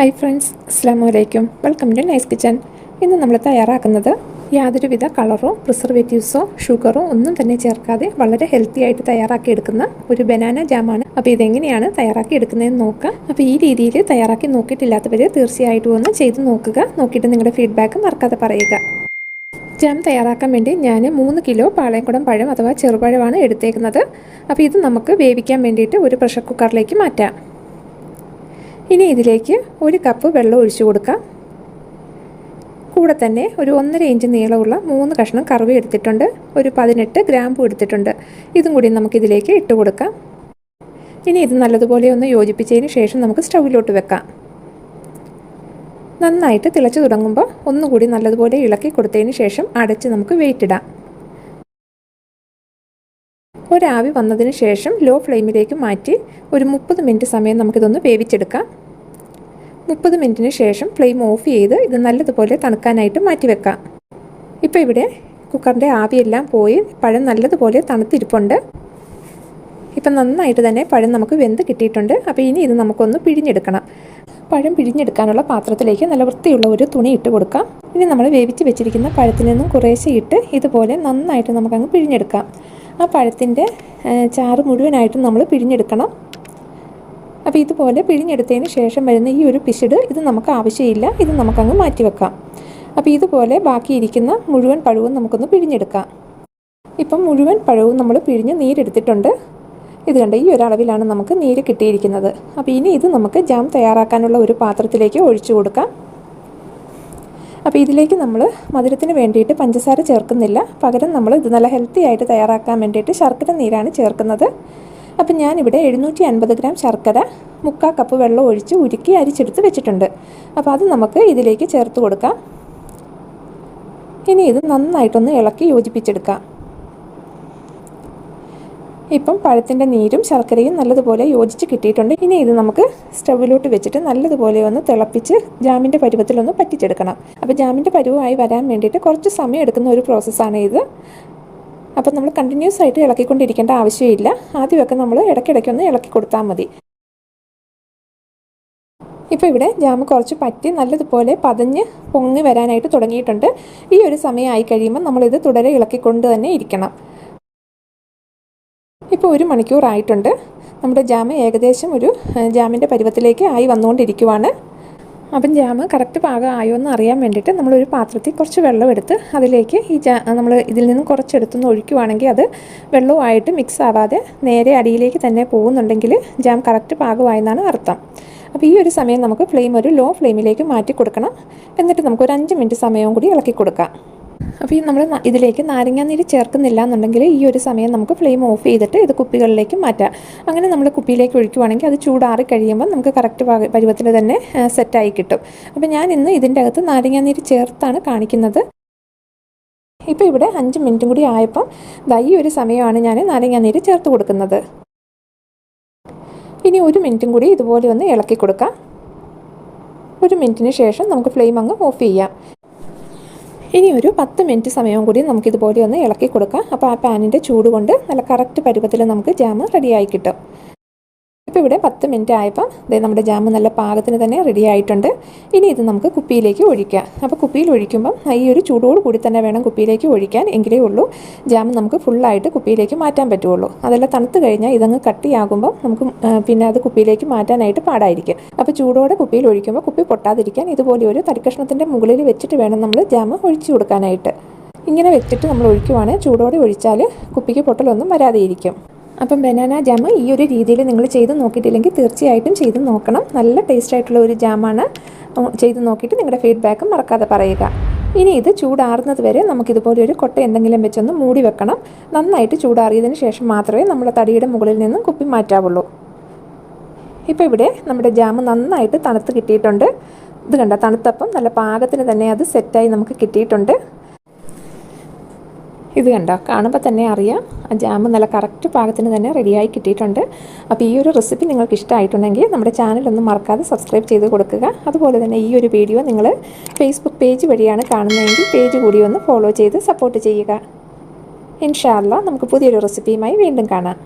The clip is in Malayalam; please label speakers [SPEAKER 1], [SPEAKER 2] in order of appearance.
[SPEAKER 1] ഹായ് ഫ്രണ്ട്സ് അസ്സാം വലൈക്കും വെൽക്കം ടു നൈസ് കിച്ചൻ ഇന്ന് നമ്മൾ തയ്യാറാക്കുന്നത് യാതൊരുവിധ കളറോ പ്രിസർവേറ്റീവ്സോ ഷുഗറോ ഒന്നും തന്നെ ചേർക്കാതെ വളരെ ഹെൽത്തി ആയിട്ട് തയ്യാറാക്കിയെടുക്കുന്ന ഒരു ബനാന ജാമാണ് അപ്പോൾ ഇതെങ്ങനെയാണ് തയ്യാറാക്കി എടുക്കുന്നതെന്ന് നോക്കാം. അപ്പോൾ ഈ രീതിയിൽ തയ്യാറാക്കി നോക്കിയിട്ടില്ലാത്തവർ തീർച്ചയായിട്ടും ഒന്ന് ചെയ്ത് നോക്കുക. നോക്കിയിട്ട് നിങ്ങളുടെ ഫീഡ്ബാക്ക് മറക്കാതെ പറയുക. ജാം തയ്യാറാക്കാൻ വേണ്ടി ഞാൻ മൂന്ന് കിലോ പാളയംകുടം പഴം അഥവാ ചെറുപഴമാണ് എടുത്തേക്കുന്നത്. അപ്പോൾ ഇത് നമുക്ക് വേവിക്കാൻ വേണ്ടിയിട്ട് ഒരു പ്രഷർ കുക്കറിലേക്ക് മാറ്റാം. ഇനി ഇതിലേക്ക് ഒരു കപ്പ് വെള്ളം ഒഴിച്ചു കൊടുക്കാം. കൂടെ തന്നെ ഒരു ഒന്നര ഇഞ്ച് നീളമുള്ള മൂന്ന് കഷ്ണം കറുവ എടുത്തിട്ടുണ്ട്. ഒരു പതിനെട്ട് ഗ്രാമ്പും എടുത്തിട്ടുണ്ട്. ഇതും കൂടി നമുക്കിതിലേക്ക് ഇട്ട് കൊടുക്കാം. ഇനി ഇത് നല്ലതുപോലെ ഒന്ന് യോജിപ്പിച്ചതിന് ശേഷം നമുക്ക് സ്റ്റൗവിലോട്ട് വെക്കാം. നന്നായിട്ട് തിളച്ചു തുടങ്ങുമ്പോൾ ഒന്നുകൂടി നല്ലതുപോലെ ഇളക്കി കൊടുത്തതിന് ശേഷം അടച്ച് നമുക്ക് വെയിറ്റ് ഇടാം. ഒരാവി വന്നതിന് ശേഷം ലോ ഫ്ലെയിമിലേക്ക് മാറ്റി ഒരു മുപ്പത് മിനിറ്റ് സമയം നമുക്കിതൊന്ന് വേവിച്ചെടുക്കാം. മുപ്പത് മിനിറ്റിന് ശേഷം ഫ്ലെയിം ഓഫ് ചെയ്ത് ഇത് നല്ലതുപോലെ തണുക്കാനായിട്ട് മാറ്റി വെക്കാം. ഇപ്പോൾ ഇവിടെ കുക്കറിന്റെ ആവിയെല്ലാം പോയി പഴം നല്ലതുപോലെ തണുത്തിരിപ്പുണ്ട്. ഇപ്പം നന്നായിട്ട് തന്നെ പഴം നമുക്ക് വെന്ത് കിട്ടിയിട്ടുണ്ട്. അപ്പോൾ ഇനി ഇത് നമുക്കൊന്ന് പിഴിഞ്ഞെടുക്കണം. പഴം പിഴിഞ്ഞെടുക്കാനുള്ള പാത്രത്തിലേക്ക് നല്ല വൃത്തിയുള്ള ഒരു തുണി ഇട്ട് കൊടുക്കാം. ഇനി നമ്മൾ വേവിച്ച് വെച്ചിരിക്കുന്ന പഴത്തിൽ നിന്നും കുറേശ്ശെ ഇട്ട് ഇതുപോലെ നന്നായിട്ട് നമുക്കങ്ങ് പിഴിഞ്ഞെടുക്കാം. ആ പഴത്തിന്റെ ചാറ് മുഴുവനായിട്ടും നമ്മൾ പിഴിഞ്ഞെടുക്കണം. അപ്പോൾ ഇതുപോലെ പിഴിഞ്ഞെടുത്തതിന് ശേഷം വരുന്ന ഈ ഒരു പിശിട് ഇത് നമുക്ക് ആവശ്യമില്ല. ഇത് നമുക്കങ്ങ് മാറ്റി വെക്കാം. അപ്പോൾ ഇതുപോലെ ബാക്കിയിരിക്കുന്ന മുഴുവൻ പഴവും നമുക്കൊന്ന് പിഴിഞ്ഞെടുക്കാം. ഇപ്പം മുഴുവൻ പഴവും നമ്മൾ പിഴിഞ്ഞ് നീരെടുത്തിട്ടുണ്ട്. ഇത് കണ്ട് ഈ ഒരളവിലാണ് നമുക്ക് നീര് കിട്ടിയിരിക്കുന്നത്. അപ്പോൾ ഇനി ഇത് നമുക്ക് ജാം തയ്യാറാക്കാനുള്ള ഒരു പാത്രത്തിലേക്ക് ഒഴിച്ചു കൊടുക്കാം. അപ്പോൾ ഇതിലേക്ക് നമ്മൾ മധുരത്തിന് വേണ്ടിയിട്ട് പഞ്ചസാര ചേർക്കുന്നില്ല. പകരം നമ്മൾ ഇത് നല്ല ഹെൽത്തി ആയിട്ട് തയ്യാറാക്കാൻ വേണ്ടിയിട്ട് ശർക്കര നീരാണ് ചേർക്കുന്നത്. അപ്പം ഞാനിവിടെ എഴുന്നൂറ്റി അൻപത് ഗ്രാം ശർക്കര മുക്കാൽ കപ്പ് വെള്ളം ഒഴിച്ച് ഉരുക്കി അരിച്ചെടുത്ത് വെച്ചിട്ടുണ്ട്. അപ്പോൾ അത് നമുക്ക് ഇതിലേക്ക് ചേർത്ത് കൊടുക്കാം. ഇനി ഇത് നന്നായിട്ടൊന്ന് ഇളക്കി യോജിപ്പിച്ചെടുക്കാം. ഇപ്പം പഴത്തിന്റെ നീരും ശർക്കരയും നല്ലതുപോലെ യോജിച്ച് കിട്ടിയിട്ടുണ്ട്. ഇനി ഇത് നമുക്ക് സ്റ്റൗവിലോട്ട് വെച്ചിട്ട് നല്ലതുപോലെ ഒന്ന് തിളപ്പിച്ച് ജാമിന്റെ പരുവത്തിലൊന്ന് പറ്റിച്ചെടുക്കണം. അപ്പോൾ ജാമിന്റെ പരുവമായി വരാൻ വേണ്ടിയിട്ട് കുറച്ച് സമയം എടുക്കുന്ന ഒരു പ്രോസസ്സാണ് ഇത്. അപ്പം നമ്മൾ കണ്ടിന്യൂസ് ആയിട്ട് ഇളക്കിക്കൊണ്ടിരിക്കേണ്ട ആവശ്യമില്ല. ആദ്യമൊക്കെ നമ്മൾ ഇടയ്ക്കിടയ്ക്കൊന്ന് ഇളക്കി കൊടുത്താൽ മതി. ഇപ്പോൾ ഇവിടെ ജാമ് കുറച്ച് പറ്റി നല്ലതുപോലെ പതഞ്ഞ് പൊങ്ങി വരാനായിട്ട് തുടങ്ങിയിട്ടുണ്ട്. ഈ ഒരു സമയം ആയി കഴിയുമ്പോൾ നമ്മളിത് തുടരെ ഇളക്കിക്കൊണ്ട് തന്നെ ഇരിക്കണം. ഇപ്പോൾ ഒരു മണിക്കൂറായിട്ടുണ്ട്. നമ്മുടെ ജാമ് ഏകദേശം ഒരു ജാമിന്റെ പരുവത്തിലേക്ക് ആയി വന്നുകൊണ്ടിരിക്കുവാണ്. അപ്പം ജാമ് കറക്റ്റ് പാകം ആയോ എന്ന് അറിയാൻ വേണ്ടിയിട്ട് നമ്മളൊരു പാത്രത്തിൽ കുറച്ച് വെള്ളം എടുത്ത് അതിലേക്ക് ഈ ജാ നമ്മൾ ഇതിൽ നിന്നും കുറച്ചെടുത്തുനിന്ന് ഒഴിക്കുവാണെങ്കിൽ അത് വെള്ളവുമായിട്ട് മിക്സ് ആവാതെ നേരെ അടിയിലേക്ക് തന്നെ പോകുന്നുണ്ടെങ്കിൽ ജാം കറക്റ്റ് പാകമായെന്നാണ് അർത്ഥം. അപ്പോൾ ഈ ഒരു സമയം നമുക്ക് ഫ്ലെയിം ഒരു ലോ ഫ്ലെയിമിലേക്ക് മാറ്റി കൊടുക്കണം എന്നിട്ട് നമുക്ക് ഒരു അഞ്ച് മിനിറ്റ് സമയവും കൂടി ഇളക്കി കൊടുക്കാം അപ്പോൾ ഈ നമ്മൾ ഇതിലേക്ക് നാരങ്ങാനീര് ചേർക്കുന്നില്ല എന്നുണ്ടെങ്കിൽ ഈ ഒരു സമയം നമുക്ക് ഫ്ലെയിം ഓഫ് ചെയ്തിട്ട് ഇത് കുപ്പികളിലേക്ക് മാറ്റാം. അങ്ങനെ നമ്മൾ കുപ്പിയിലേക്ക് ഒഴിക്കുവാണെങ്കിൽ അത് ചൂടാറി കഴിയുമ്പോൾ നമുക്ക് കറക്റ്റ് പരുവത്തിൽ തന്നെ സെറ്റായി കിട്ടും. അപ്പോൾ ഞാൻ ഇന്ന് ഇതിന്റെ അകത്ത് നാരങ്ങാനീര് ചേർത്താണ് കാണിക്കുന്നത്. ഇപ്പോൾ ഇവിടെ അഞ്ച് മിനിറ്റും കൂടി ആയപ്പം ദൈ ഒരു സമയമാണ് ഞാൻ നാരങ്ങാനീര് ചേർത്ത് കൊടുക്കുന്നത്. ഇനി ഒരു മിനിറ്റും കൂടി ഇതുപോലെ ഒന്ന് ഇളക്കി കൊടുക്കാം. ഒരു മിനിറ്റിന് ശേഷം നമുക്ക് ഫ്ലെയിം അങ്ങ് ഓഫ് ചെയ്യാം. ഇനി ഒരു പത്ത് മിനിറ്റ് സമയം കൂടി നമുക്ക് ഇതുപോലെ ഒന്ന് ഇളക്കി കൊടുക്കാം. അപ്പോൾ ആ പാനിന്റെ ചൂട് കൊണ്ട് നല്ല കറക്റ്റ് പരുവത്തിൽ നമുക്ക് ജാം റെഡിയായി കിട്ടും. ഇപ്പോൾ ഇവിടെ പത്ത് മിനിറ്റ് ആയപ്പോൾ ഇതേ നമ്മുടെ ജാം നല്ല പാകത്തിന് തന്നെ റെഡി ആയിട്ടുണ്ട്. ഇനി ഇത് നമുക്ക് കുപ്പിയിലേക്ക് ഒഴിക്കാം. അപ്പോൾ കുപ്പിയിൽ ഒഴിക്കുമ്പം ഈ ഒരു ചൂടോട് കൂടി തന്നെ വേണം കുപ്പിയിലേക്ക് ഒഴിക്കാൻ എങ്കിലേ ഉള്ളൂ. ജാം നമുക്ക് ഫുള്ളായിട്ട് കുപ്പിയിലേക്ക് മാറ്റാൻ പറ്റുള്ളൂ. അതെല്ലാം തണുത്ത് കഴിഞ്ഞാൽ ഇതങ്ങ് കട്ടിയാകുമ്പം നമുക്ക് പിന്നെ അത് കുപ്പിയിലേക്ക് മാറ്റാനായിട്ട് പാടായിരിക്കും. അപ്പോൾ ചൂടോടെ കുപ്പിയിൽ ഒഴിക്കുമ്പോൾ കുപ്പി പൊട്ടാതിരിക്കാൻ ഇതുപോലെ ഒരു തരിക്കഷ്ണത്തിന്റെ മുകളിൽ വെച്ചിട്ട് വേണം നമ്മൾ ജാം ഒഴിച്ചു കൊടുക്കാനായിട്ട്. ഇങ്ങനെ വെച്ചിട്ട് നമ്മൾ ഒഴിക്കുവാണെങ്കിൽ ചൂടോടെ ഒഴിച്ചാൽ കുപ്പിക്ക് പൊട്ടലൊന്നും വരാതെയിരിക്കും. അപ്പം ബനാന ജാം ഈ ഒരു രീതിയിൽ നിങ്ങൾ ചെയ്ത് നോക്കിയിട്ടില്ലെങ്കിൽ തീർച്ചയായിട്ടും ചെയ്ത് നോക്കണം. നല്ല ടേസ്റ്റ് ആയിട്ടുള്ള ഒരു ജാമാണ് ചെയ്ത് നോക്കിയിട്ട് നിങ്ങളുടെ ഫീഡ്ബാക്കും മറക്കാതെ പറയുക. ഇനി ഇത് ചൂടാറുന്നത് വരെ നമുക്കിതുപോലെ ഒരു കൊട്ട എന്തെങ്കിലും വെച്ചൊന്ന് മൂടി വെക്കണം. നന്നായിട്ട് ചൂടാറിയതിന് ശേഷം മാത്രമേ നമ്മുടെ തടിയുടെ മുകളിൽ നിന്നും കുപ്പി മാറ്റാവുള്ളൂ. ഇപ്പോൾ ഇവിടെ നമ്മുടെ ജാം നന്നായിട്ട് തണുത്ത് കിട്ടിയിട്ടുണ്ട്. ഇത് കണ്ട? തണുത്തപ്പം നല്ല പാകത്തിന് തന്നെ അത് സെറ്റായി നമുക്ക് കിട്ടിയിട്ടുണ്ട്. ഇത് കണ്ടോ? കാണുമ്പോൾ തന്നെ അറിയാം. ആ ജാം നല്ല കറക്റ്റ് പാകത്തിന് തന്നെ റെഡിയായി കിട്ടിയിട്ടുണ്ട്. അപ്പോൾ ഈ ഒരു റെസിപ്പി നിങ്ങൾക്ക് ഇഷ്ടമായിട്ടുണ്ടെങ്കിൽ നമ്മുടെ ചാനൽ ഒന്നും മറക്കാതെ സബ്സ്ക്രൈബ് ചെയ്ത് കൊടുക്കുക. അതുപോലെ തന്നെ ഈ ഒരു വീഡിയോ നിങ്ങൾ ഫേസ്ബുക്ക് പേജ് വഴിയാണ് കാണുന്നതെങ്കിൽ പേജ് കൂടി ഒന്ന് ഫോളോ ചെയ്ത് സപ്പോർട്ട് ചെയ്യുക. ഇൻഷാല്ല നമുക്ക് പുതിയൊരു റെസിപ്പിയുമായി വീണ്ടും കാണാം.